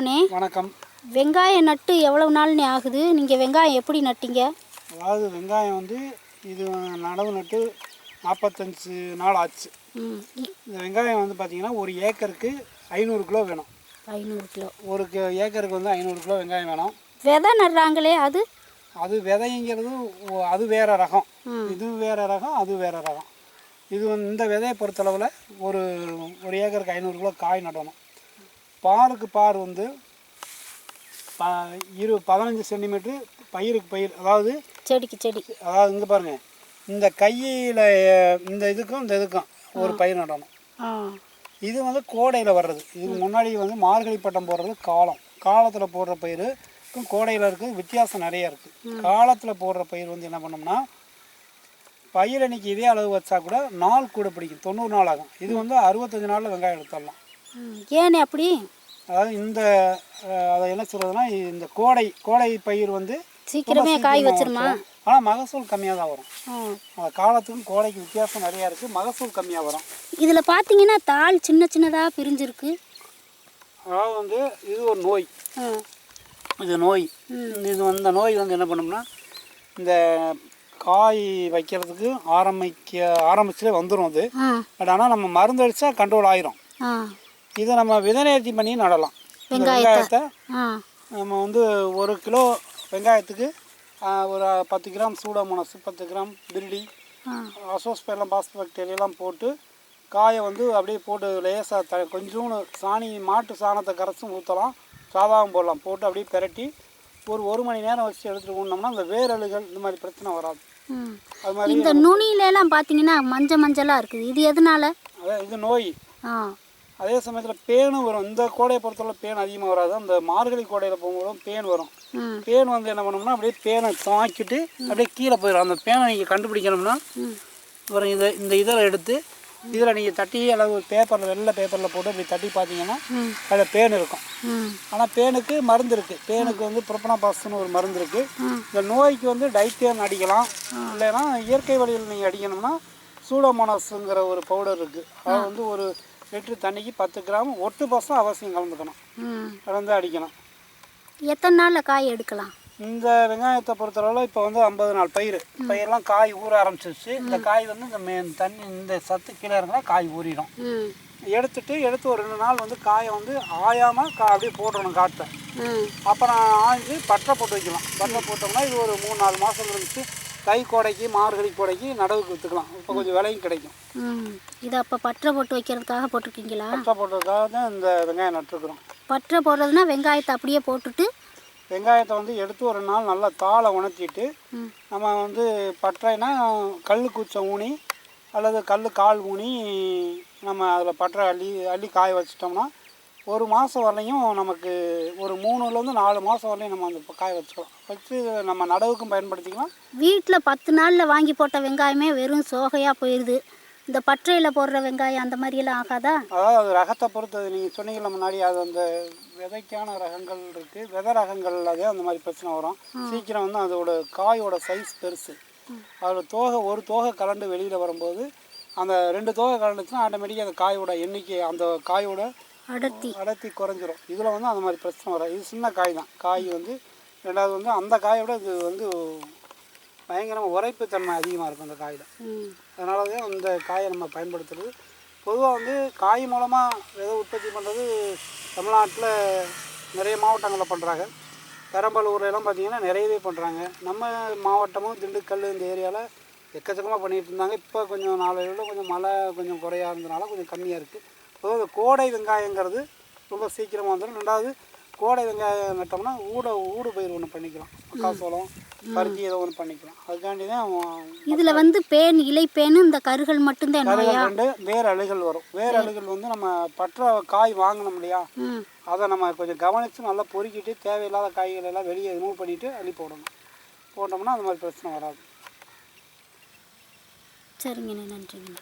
வணக்கம். வெங்காயம் நட்டு எவ்வளவு நாள்னே ஆகுது? நீங்கள் வெங்காயம் எப்படி நட்டீங்க? அதாவது வெங்காயம் வந்து இது நடவு நட்டு நாற்பத்தஞ்சு நாள் ஆச்சு. இந்த வெங்காயம் வந்து பார்த்திங்கன்னா ஒரு ஏக்கருக்கு ஐநூறு கிலோ வேணும். ஐநூறு கிலோ. ஒரு ஏக்கருக்கு வந்து ஐநூறு கிலோ வெங்காயம் வேணும். விதை நடுறாங்களே அது? அது விதைங்கிறது அது வேற ரகம். இது வேற ரகம் அது வேற ரகம். இது வந்து இந்த விதையை பொறுத்தளவில் ஒரு ஒரு ஏக்கருக்கு ஐநூறு கிலோ காய் நடணும். பாருக்கு பார் வந்து ப இரு பதினஞ்சு சென்டிமீட்ரு பயிருக்கு பயிர் அதாவது செடிக்கு செடி. அதாவது இங்கே பாருங்க இந்த கையில் இந்த இதுக்கும் இந்த இதுக்கும் ஒரு பயிர் நடணும். இது வந்து கோடையில் வர்றது. இதுக்கு முன்னாடி வந்து மார்கழி பட்டம் போடுறது காலம். காலத்தில் போடுற பயிருக்கும் கோடையில் இருக்குது வித்தியாசம் நிறைய இருக்குது காலத்தில் போடுற பயிர் வந்து என்ன பண்ணோம்னா பயிர் அன்னைக்கு இதே அளவு வச்சா கூட நாள் கூட பிடிக்கும். தொண்ணூறு நாள் ஆகும். இது வந்து அறுபத்தஞ்சு நாளில் வெங்காயம் எடுத்துடலாம். ஏனே அப்படி? அதாவது இந்த அதை என்ன சொல்கிறதுனா இந்த கோடை கோடை பயிர் வந்து சீக்கிரமே காய் வச்சிருமா? ஆனால் மகசூல் கம்மியாக தான் வரும். அந்த காலத்துக்கும் கோடைக்கு வித்தியாசம் நிறையா இருக்குது மகசூல் கம்மியாக வரும். இதில் பார்த்தீங்கன்னா தாள் சின்ன சின்னதாக பிரிஞ்சிருக்கு. அதாவது வந்து இது ஒரு நோய். இது நோய். இது வந்து நோய் வந்து என்ன பண்ணும்னா இந்த காய் வைக்கிறதுக்கு ஆரம்பிக்க ஆரம்பிச்சுலே வந்துடும் அது. பட் ஆனால் நம்ம மருந்து அடித்தா கண்ட்ரோல் ஆயிரும். இதை நம்ம விதநேர்த்தி பண்ணி நடலாம். வெங்காயத்தை. நம்ம வந்து ஒரு கிலோ வெங்காயத்துக்கு ஒரு பத்து கிராம் சூடாமோனஸ் பத்து கிராம் பிரிடி அசோஸ்பெல்லாம் பாஸ்பாக்டீரியெல்லாம் போட்டு காயை வந்து அப்படியே போட்டு லேசாக த கொஞ்சோண்டு சாணி மாட்டு சாணத்தை கரைச்சும் ஊற்றலாம் சாதாவும் போடலாம். போட்டு அப்படியே பிரட்டி ஒரு ஒரு மணி நேரம் வச்சு எடுத்துகிட்டு கொண்டோம்னா அந்த வேரலுகள் இந்த மாதிரி பிரச்சனை வராது. அது மாதிரி இந்த நுனியிலலாம் பார்த்தீங்கன்னா மஞ்சள் மஞ்சளாக இருக்குது. இது எதனால? அதான் இது நோய். அதே சமயத்தில் பேனும் வரும். இந்த கோடையை பொறுத்தவரை பேன் அதிகமாக வராது. அந்த மார்கழி கோடையில் போகும்போது பேன் வரும். பேன் வந்து என்ன பண்ணோம்னா அப்படியே பேனை தாக்கிட்டு அப்படியே கீழே போயிடும். அந்த பேனை நீங்கள் கண்டுபிடிக்கணும்னா அப்புறம் இதை இந்த இதில் எடுத்து இதில் நீங்கள் தட்டி அளவு பேப்பரில் வெள்ளை பேப்பரில் போட்டு அப்படி தட்டி பார்த்தீங்கன்னா அதில் பேன் இருக்கும். ஆனால் பேனுக்கு மருந்து இருக்குது பேனுக்கு வந்து புரப்பனாபாஸ்னு ஒரு மருந்து இருக்குது. இந்த நோய்க்கு வந்து டைத்தேன் அடிக்கலாம். இல்லைன்னா இயற்கை வழியில் நீங்கள் அடிக்கணும்னா சூடோமோனாஸுங்கிற ஒரு பவுடர் இருக்குது அது வந்து ஒரு லிட்டர் தண்ணிக்கு பத்து கிராம் ஒட்டு பசம் அவசியம் கலந்துக்கணும். கலந்து அடிக்கணும். எத்தனை நாளில் காய் எடுக்கலாம்? இந்த வெங்காயத்தை பொறுத்தளவில் இப்போ வந்து ஐம்பது நாள் பயிர் பயிரெலாம் காய் ஊற ஆரம்பிச்சிருச்சு. இந்த காய் வந்து இந்த மே தண்ணி இந்த சத்து கீழே இருந்தால் காய் ஊறிடும். எடுத்துட்டு எடுத்து ஒரு ரெண்டு நாள் வந்து காயை வந்து ஆயாமல் கா அப்படியே போட்டுடணும் காட்டை. அப்புறம் ஆஞ்சு பட்டை போட்டு வைக்கலாம். பட்டை போட்டோம்னா இது ஒரு மூணு நாலு மாதம் இருந்துச்சு தை கோடைக்கு மார்கழி கோடைக்கு நடவுக்கு விற்றுக்கலாம் இப்போ கொஞ்சம் விலையும் கிடைக்கும். இதை அப்போ பற்றை போட்டு வைக்கிறதுக்காக போட்டிருக்கீங்களா? பட்டை போட்டதுக்காக தான் இந்த வெங்காயம் நட்டுருக்குறோம். பற்றை போடுறதுனா வெங்காயத்தை அப்படியே போட்டுட்டு வெங்காயத்தை வந்து எடுத்து ஒரு நாள் நல்லா தாளை உணர்த்திட்டு நம்ம வந்து பற்றைனா கல் குச்சம் ஊனி அல்லது கல் கால் ஊனி நம்ம அதில் பற்றை அள்ளி அள்ளி காய வச்சிட்டோம்னா ஒரு மாதம் வரலையும் நமக்கு ஒரு மூணுலேருந்து நாலு மாதம் வரலையும் நம்ம அந்த காய வச்சுக்கலாம். வச்சு நம்ம நடவுக்கும் பயன்படுத்திக்கலாம். வீட்டில் பத்து நாளில் வாங்கி போட்ட வெங்காயமே வெறும் சோகையாக போயிடுது இந்த பற்றையில் போடுற வெங்காயம் அந்த மாதிரியெல்லாம் ஆகாதா? அதாவது அது ரகத்தை பொறுத்தது நீங்கள் சொன்னீங்கல்ல முன்னாடி அது அந்த விதைக்கான ரகங்கள் இருக்குது விதை ரகங்கள் அதே அந்த மாதிரி பிரச்சனை வரும். சீக்கிரம் வந்து அதோட காயோட சைஸ் பெருசு. அதோட தோகை ஒரு தோகை கலண்டு வெளியில் வரும்போது அந்த ரெண்டு தோகை கலண்டுச்சுன்னா ஆட்டோமேட்டிக்காக அந்த காயோட எண்ணிக்கை அந்த காயோட அடர்த்தி. அடர்த்தி குறைஞ்சிரும். இதில் வந்து அந்த மாதிரி பிரச்சனை வராது. இது சின்ன காய் தான். காய் வந்து ரெண்டாவது வந்து அந்த காயோட இது வந்து பயங்கரமாக உரைப்புத்தன்மை அதிகமாக இருக்கும் அந்த காயில். அதனால தான் இந்த காயை நம்ம பயன்படுத்துறது. பொதுவாக வந்து காய் மூலமாக விதை உற்பத்தி பண்ணுறது தமிழ்நாட்டில் நிறைய மாவட்டங்களில் பண்ணுறாங்க பெரம்பலூர்ல எல்லாம் பார்த்தீங்கன்னா நிறையவே பண்ணுறாங்க நம்ம மாவட்டமும் திண்டுக்கல் இந்த ஏரியாவில் எக்கச்சக்கமாக பண்ணிகிட்டு இருந்தாங்க. இப்போ கொஞ்சம் நாளையில் கொஞ்சம் மழை கொஞ்சம் குறையா இருந்தனால கொஞ்சம் கம்மியாக இருக்குது இந்த கோடை வெங்காயங்கிறது ரொம்ப சீக்கிரமாக வந்துடும் ரெண்டாவது கோடை வெங்காயம் நட்டோம்னா ஊட ஊடு பயிர் ஒன்று பண்ணிக்கலாம். மக்காசோளம் பருத்தி ஏதோ ஒன்று பண்ணிக்கலாம். அதுக்காண்டி தான் இதில் வந்து பேன் இலைப்பேனு இந்த கருகள் மட்டும்தான் ரெண்டு வேர் அழுகல் வரும். வேர் அழுகல் வந்து நம்ம பற்ற காய் வாங்கணும் இல்லையா? அதை நம்ம கொஞ்சம் கவனித்து நல்லா பொறுக்கிட்டு தேவையில்லாத காய்கள் எல்லாம் வெளியே ரிமூவ் பண்ணிவிட்டு அள்ளி போடணும். போட்டோம்னா அந்த மாதிரி பிரச்சனை வராது. சரிங்கண்ணே நன்றிங்கண்ணே.